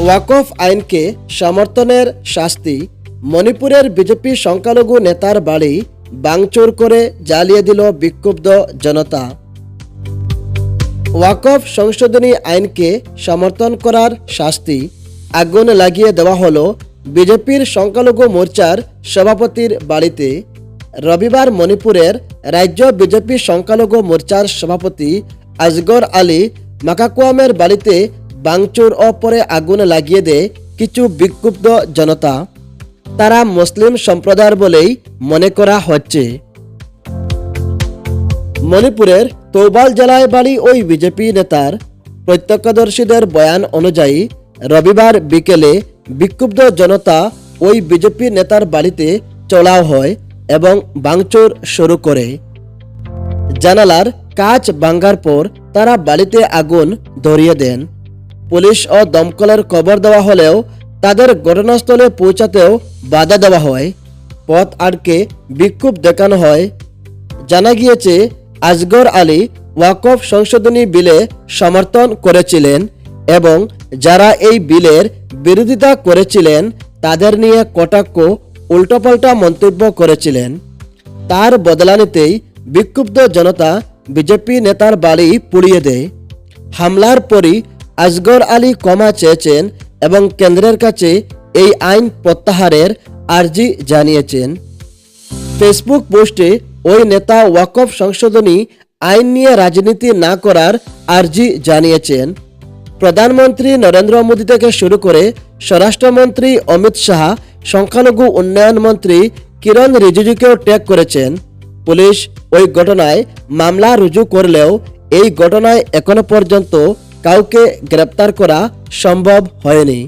ওয়াকফ আইনকে সমর্থনের শাস্তি মণিপুরের বিজেপি সংখ্যালঘু নেতার বাড়ি বাংচুর করে জ্বালিয়ে দিল বিক্ষুব্ধ জনতা। ওয়াকফ সংশোধনী আইনকে সমর্থন করার শাস্তি আগুন লাগিয়ে দেওয়া হলো বিজেপির সংখ্যালঘু মোর্চার সভাপতির বাড়িতে। রবিবার মণিপুরের রাজ্য বিজেপি সংখ্যালঘু মোর্চার সভাপতি আজগর আলী মাকাকুয়ামের বাড়িতে বাংচুর ও পরে আগুন লাগিয়ে দেয় কিছু বিক্ষুব্ধ জনতা। তারা মুসলিম সম্প্রদায়ের বলেই মনে করা হচ্ছে মণিপুরের তৌবাল জেলায় বাড়ি ওই বিজেপি নেতার প্রত্যক্ষদর্শীদের বয়ান অনুযায়ী রবিবার বিকেলে বিক্ষুব্ধ জনতা ওই বিজেপি নেতার বাড়িতে চড়াও হয় এবং ভাঙচুর শুরু করে। জানালার কাঁচ ভাঙ্গার পর তারা বাড়িতে আগুন ধরিয়ে দেন। পুলিশ ও দমকলের খবর দেওয়া হলেও তাদের ঘটনাস্থলে পৌঁছাতেও বাধা দেওয়া হয়। পথ আটকে বিক্ষোভ দেখানো হয়। জানা গিয়েছে, আজগর আলী ওয়াকফ সংশোধনী বিলে সমর্থন করেছিলেন এবং যারা এই বিলের বিরোধিতা করেছিলেন, তাদের নিয়ে কটাক্ষ, উল্টোপাল্টা মন্তব্য করেছিলেন। তার বদলানিতেই বিক্ষুব্ধ জনতা বিজেপি নেতার বাড়ি পুড়িয়ে দেয়। হামলার পরই আজগর আলী ক্ষমা চেয়েছেন এবং কেন্দ্রের কাছে এই আইন প্রত্যাহারের আর্জি জানিয়েছেন। ফেসবুক পোস্টে ওই নেতা ওয়াকফ সংশোধনী আইন নিয়ে রাজনীতি না করার আর্জি জানিয়েছেন। প্রধানমন্ত্রী নরেন্দ্র মোদী থেকে শুরু করে স্বরাষ্ট্রমন্ত্রী অমিত শাহ, সংখ্যালঘু উন্নয়ন মন্ত্রী কিরণ রিজিজুকেও ট্যাগ করেছেন। পুলিশ ওই ঘটনায় মামলা রুজু করলেও এই ঘটনায় এখনও পর্যন্ত কাউকে গ্রেপ্তার করা সম্ভব হয়নি।